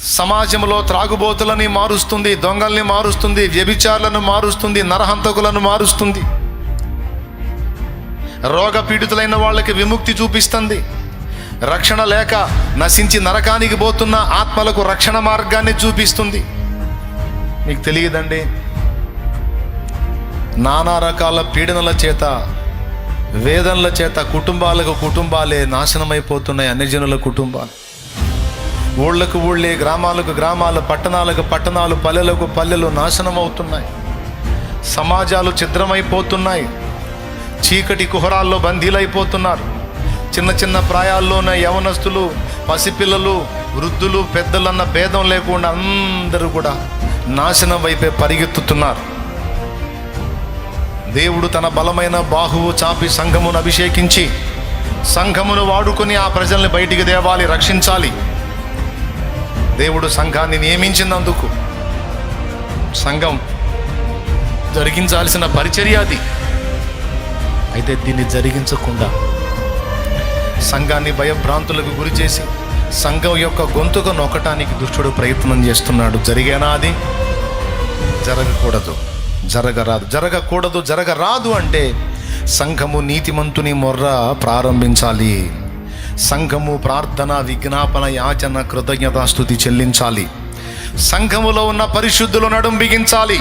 సమాజంలో త్రాగుబోతులని మారుస్తుంది దొంగల్ని మారుస్తుంది వ్యభిచారులను మారుస్తుంది నరహంతకులను మారుస్తుంది. రోగ పీడితులైన వాళ్ళకి విముక్తి చూపిస్తుంది. రక్షణ లేక నశించి నరకానికి పోతున్న ఆత్మలకు రక్షణ మార్గాన్ని చూపిస్తుంది. మీకు తెలియదండి నానా రకాల పీడనల చేత వేదనల చేత కుటుంబాలకు కుటుంబాలే నాశనమైపోతున్నాయి అన్ని జనుల కుటుంబాలు. ఊళ్ళకు ఊళ్ళే గ్రామాలకు గ్రామాలు పట్టణాలకు పట్టణాలు పల్లెలకు పల్లెలు నాశనం అవుతున్నాయి సమాజాలు ఛిద్రమైపోతున్నాయి. చీకటి కుహరాల్లో బందీలైపోతున్నారు. చిన్న చిన్న ప్రాయాల్లోనే యవనస్తులు పసిపిల్లలు వృద్ధులు పెద్దలన్న భేదం లేకుండా అందరూ కూడా నాశనం వైపే పరిగెత్తుతున్నారు. దేవుడు తన బలమైన బాహువు చాపి సంఘమును అభిషేకించి సంఘమును వాడుకొని ఆ ప్రజల్ని బయటికి దేవాలి రక్షించాలి. దేవుడు సంఘాన్ని నియమించినందుకు సంఘం జరిగించాల్సిన పరిచర్య అది. అయితే దీన్ని జరిగించకుండా సంఘాన్ని భయభ్రాంతులకు గురి చేసి సంఘం యొక్క గొంతుకు నొక్కటానికి దుష్టుడు ప్రయత్నం చేస్తున్నాడు. జరిగేనా అది? జరగకూడదు. జరగరాదు. జరగకూడదు జరగరాదు అంటే సంఘము నీతిమంతుని మొర్ర ప్రారంభించాలి. సంఘము ప్రార్థన విజ్ఞాపన యాచన కృతజ్ఞతాస్థుతి చెల్లించాలి. సంఘములో ఉన్న పరిశుద్ధులు నడుం బిగించాలి